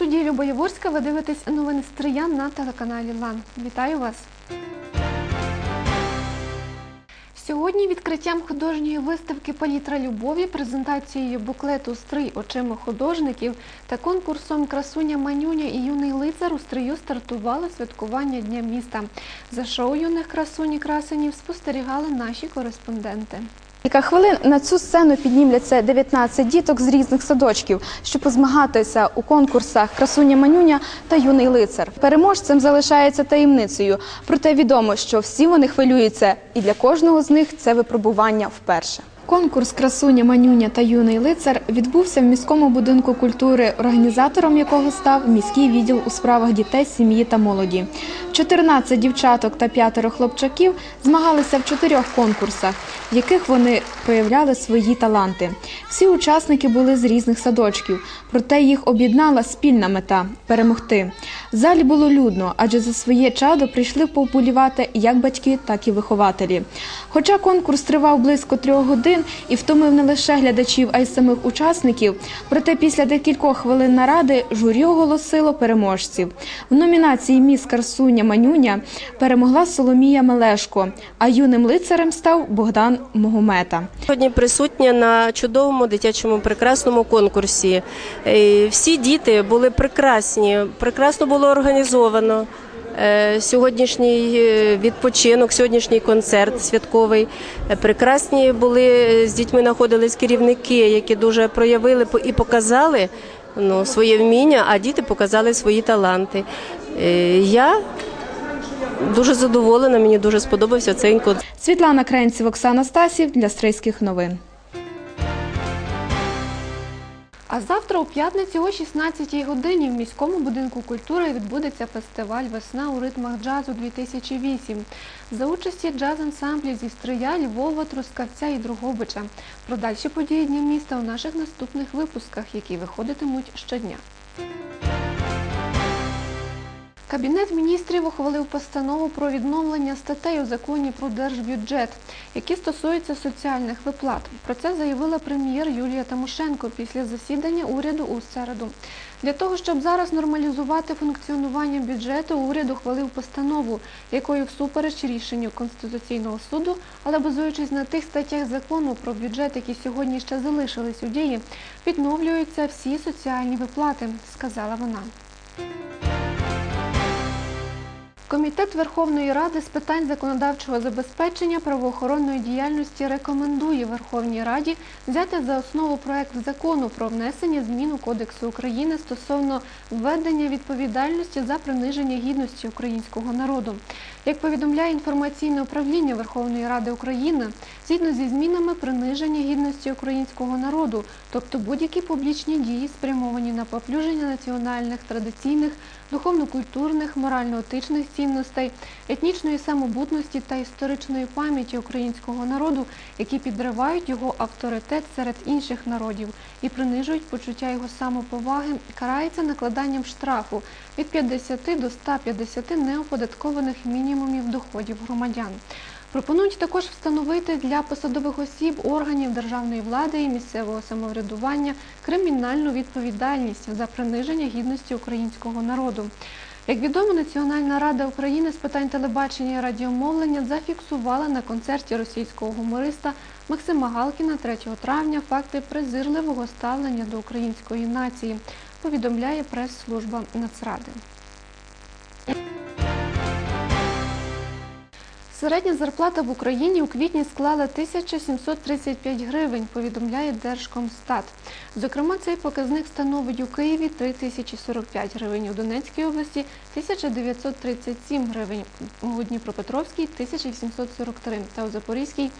студії Люба Яворська ви дивитесь новини Стриян на телеканалі Лан. Вітаю вас! Сьогодні відкриттям художньої виставки Палітра любові, презентацією буклету Стрий очима художників та конкурсом Красуня Манюня і юний лицар у стрию стартувало святкування Дня міста. За шоу юних красунь і красенів спостерігали наші кореспонденти. Кілька хвилин на цю сцену піднімляться 19 діток з різних садочків, щоб позмагатися у конкурсах Красуня Манюня та юний лицар. Переможцем залишається таємницею, проте відомо, що всі вони хвилюються, і для кожного з них це випробування вперше. Конкурс Красуня Манюня та юний лицар відбувся в міському будинку культури, організатором якого став міський відділ у справах дітей, сім'ї та молоді. 14 дівчаток та п'ятеро хлопчаків змагалися в чотирьох конкурсах, в яких вони проявляли свої таланти. Всі учасники були з різних садочків, проте їх об'єднала спільна мета перемогти. В залі було людно, адже за своє чадо прийшли поболівати як батьки, так і вихователі. Хоча конкурс тривав близько трьох годин і втомив не лише глядачів, а й самих учасників. Проте після декількох хвилин наради журі оголосило переможців. В номінації Міс Красуня Манюня перемогла Соломія Мелешко, а юним лицарем став Богдан Могомета. Сьогодні присутня на чудовому дитячому прекрасному конкурсі. Е, Всі діти були прекрасні, прекрасно було організовано. Е, Сьогоднішній е, відпочинок, сьогоднішній концерт святковий. Е, Прекрасні були з дітьми знаходились керівники, які дуже проявили і показали ну, своє вміння, а діти показали свої таланти. Я дуже задоволена, мені дуже сподобався цей концерт. Світлана Кренців, Оксана Стасів для Стрийських новин. А завтра у п'ятницю о 16-й годині в міському будинку культури відбудеться фестиваль Весна у ритмах джазу 2008 за участі джаз-ансамблів зі Стрия, Львова, Трускавця і Другобича. Про дальші події Дня міста у наших наступних випусках, які виходитимуть щодня. Кабінет міністрів ухвалив постанову про відновлення статей у законі про держбюджет, які стосуються соціальних виплат. Про це заявила прем'єр Юлія Тимошенко після засідання уряду у середу. Для того, щоб зараз нормалізувати функціонування бюджету, уряд ухвалив постанову, якою всупереч рішенню Конституційного суду, але базуючись на тих статтях закону про бюджет, які сьогодні ще залишились у дії, відновлюються всі соціальні виплати, сказала вона. Комітет Верховної Ради з питань законодавчого забезпечення правоохоронної діяльності рекомендує Верховній Раді взяти за основу проект закону про внесення змін у Кодексу України стосовно введення відповідальності за приниження гідності українського народу. Як повідомляє інформаційне управління Верховної Ради України, згідно зі змінами приниження гідності українського народу, тобто будь-які публічні дії, спрямовані на поплюження національних, традиційних, духовно-культурних, морально-етичних цінностей, етнічної самобутності та історичної пам'яті українського народу, які підривають його авторитет серед інших народів і принижують почуття його самоповаги, карається накладанням штрафу від 50 до 150 неоподаткованих мінімумів доходів громадян. Пропонують також встановити для посадових осіб органів державної влади і місцевого самоврядування кримінальну відповідальність за приниження гідності українського народу. Як відомо, Національна рада України з питань телебачення і радіомовлення зафіксувала на концерті російського гумориста Максима Галкіна 3 травня факти презирливого ставлення до української нації, повідомляє прес-служба Нацради. Середня зарплата в Україні у квітні склала 1735 гривень, повідомляє Держкомстат. Зокрема, цей показник становить у Києві 3045 гривень, у Донецькій області 1937 гривень, у Дніпропетровській 1843 та у Запорізькій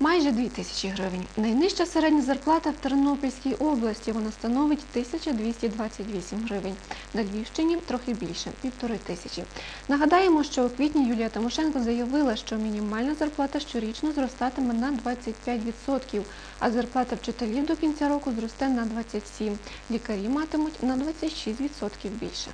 майже 2000 гривень. Найнижча середня зарплата в Тернопільській області вона становить 1228 гривень. На Львівщині трохи більше півтори тисячі. Нагадаємо, що у квітні Юлія Тимошенко заявила, що мінімальна зарплата щорічно зростатиме на 25%, а зарплата вчителів до кінця року зросте на 27%. Лікарі матимуть на 26% більше.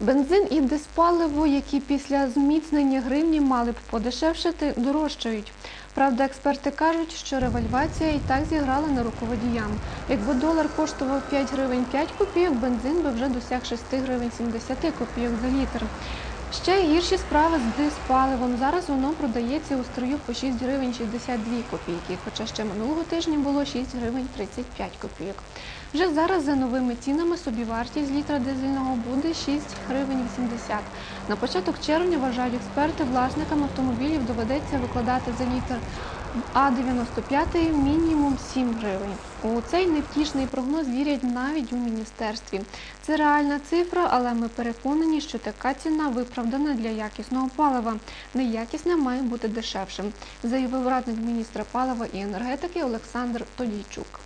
Бензин і диспаливо, які після зміцнення гривні мали б подешевшити, дорожчають. Правда, експерти кажуть, що револьвація і так зіграла на руку водіям. Якби долар коштував 5 гривень 5 копійок, бензин би вже досяг 6 гривень 70 копійок за літр. Ще гірші справи з диспаливом. Зараз воно продається у строю по 6 гривень 62 копійки, хоча ще минулого тижня було 6 гривень 35 копійок. Вже зараз за новими цінами собівартість літра дизельного буде 6 гривень 80. На початок червня, вважають експерти, власникам автомобілів доведеться викладати за літр А95 мінімум 7 гривень. У цей невтішний прогноз вірять навіть у міністерстві. Це реальна цифра, але ми переконані, що така ціна виправдана для якісного палива. Неякісне має бути дешевшим, заявив радник міністра палива і енергетики Олександр Тодійчук.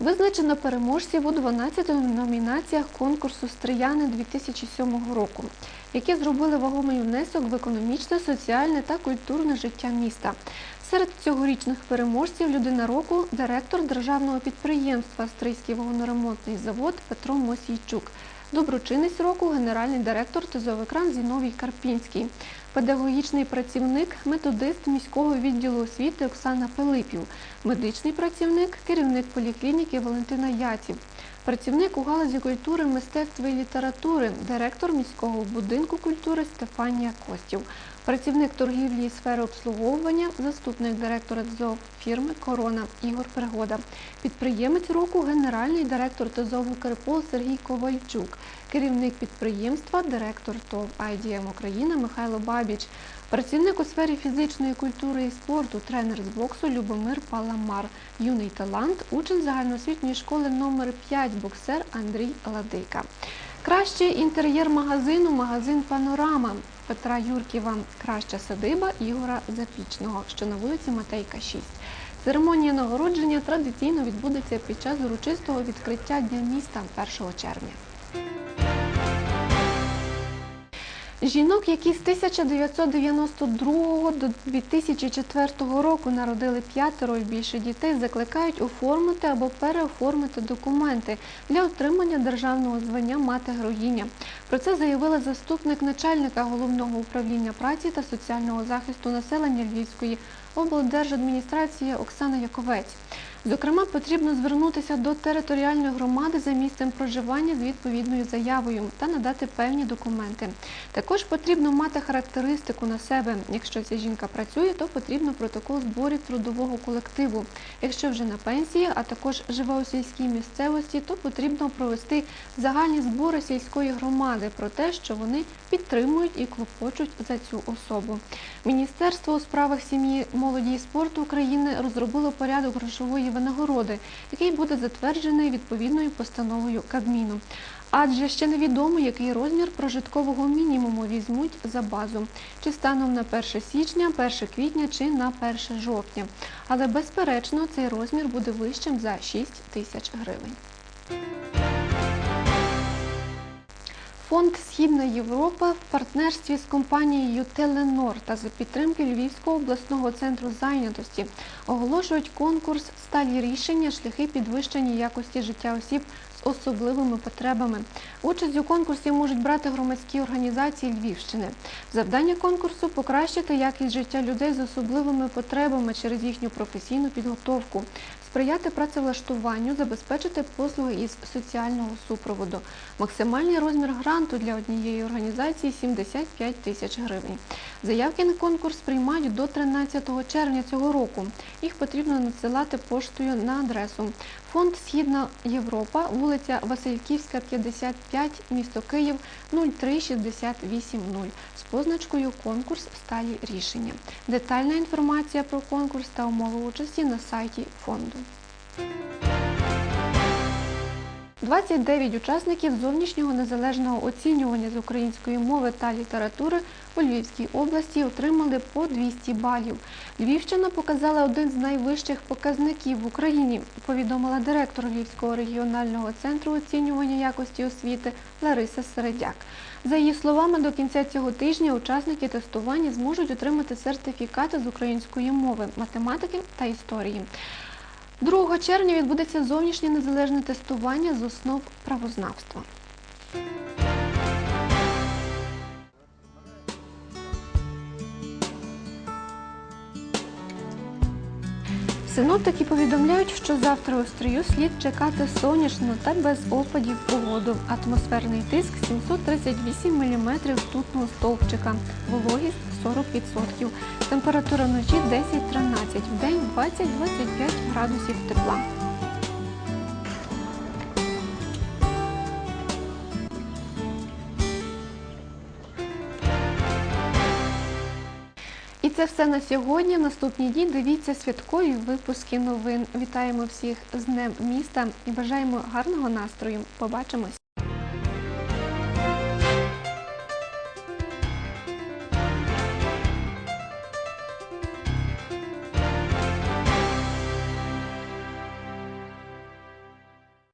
Визначено переможців у 12 номінаціях конкурсу Стрияни 2007 року, які зробили вагомий внесок в економічне, соціальне та культурне життя міста. Серед цьогорічних переможців людина року директор державного підприємства Стрийський вагоноремонтний завод Петро Мосійчук. Доброчинець року генеральний директор ТЗОВ-екран Зіновій Карпінський, педагогічний працівник, методист міського відділу освіти Оксана Пилипів, медичний працівник, керівник поліклініки Валентина Яців, працівник у галузі культури, мистецтва і літератури, директор міського будинку культури Стефанія Костів, працівник торгівлі і сфери обслуговування, заступник директора ТЗОВ фірми Корона Ігор Пригода, підприємець року, генеральний директор ТЗОВ «Укрпол» Сергій Ковальчук, керівник підприємства, директор ТОВ IDM Україна Михайло Бабіч, працівник у сфері фізичної культури і спорту, тренер з боксу Любомир Паламар, юний талант, учень загальноосвітньої школи номер 5 боксер Андрій Ладика. Кращий інтер'єр магазину магазин Панорама Петра Юрківа, краща садиба Ігора Запічного, що на вулиці Матейка 6. Церемонія нагородження традиційно відбудеться під час урочистого відкриття Дня міста 1 червня. Жінок, які з 1992 до 2004 року народили п'ятеро і більше дітей, закликають оформити або переоформити документи для отримання державного звання мати героїня. Про це заявила заступник начальника головного управління праці та соціального захисту населення Львівської облдержадміністрації Оксана Яковець. Зокрема, потрібно звернутися до територіальної громади за місцем проживання з відповідною заявою та надати певні документи. Також потрібно мати характеристику на себе. Якщо ця жінка працює, то потрібно протокол зборів трудового колективу. Якщо вже на пенсії, а також живе у сільській місцевості, то потрібно провести загальні збори сільської громади про те, що вони підтримують і клопочуть за цю особу. Міністерство у справах сім'ї, молоді і спорту України розробило порядок грошової винагороди, який буде затверджений відповідною постановою Кабміну. Адже ще невідомо, який розмір прожиткового мінімуму візьмуть за базу, чи станом на 1 січня, 1 квітня чи на 1 жовтня. Але безперечно, цей розмір буде вищим за 6 тисяч гривень. Фонд Східна Європа в партнерстві з компанією Теленор та за підтримки Львівського обласного центру зайнятості оголошують конкурс Сталі рішення. Шляхи підвищення якості життя осіб з особливими потребами. Участь у конкурсі можуть брати громадські організації Львівщини. Завдання конкурсу покращити якість життя людей з особливими потребами через їхню професійну підготовку, сприяти працевлаштуванню, забезпечити послуги із соціального супроводу. Максимальний розмір гранту для однієї організації 75 тисяч гривень. Заявки на конкурс приймають до 13 червня цього року. Їх потрібно надсилати поштою на адресу Фонд Східна Європа, вулиця Васильківська, 55, місто Київ 03680 з позначкою Конкурс сталі рішення. Детальна інформація про конкурс та умови участі на сайті фонду. 29 учасників зовнішнього незалежного оцінювання з української мови та літератури у Львівській області отримали по 200 балів. Львівщина показала один з найвищих показників в Україні, повідомила директор Львівського регіонального центру оцінювання якості освіти Лариса Середяк. За її словами, до кінця цього тижня учасники тестування зможуть отримати сертифікати з української мови, математики та історії. 2 червня відбудеться зовнішнє незалежне тестування з основ правознавства. Синоптики повідомляють, що завтра у стрію слід чекати сонячну та без опадів погоду. Атмосферний тиск 738 мм тутного стовпчика, вологість 40%. Температура вночі 10-13, в день 20-25 градусів тепла. Це все на сьогодні. Наступні дні дивіться святкові випуски новин. Вітаємо всіх з Днем міста і бажаємо гарного настрою. Побачимось!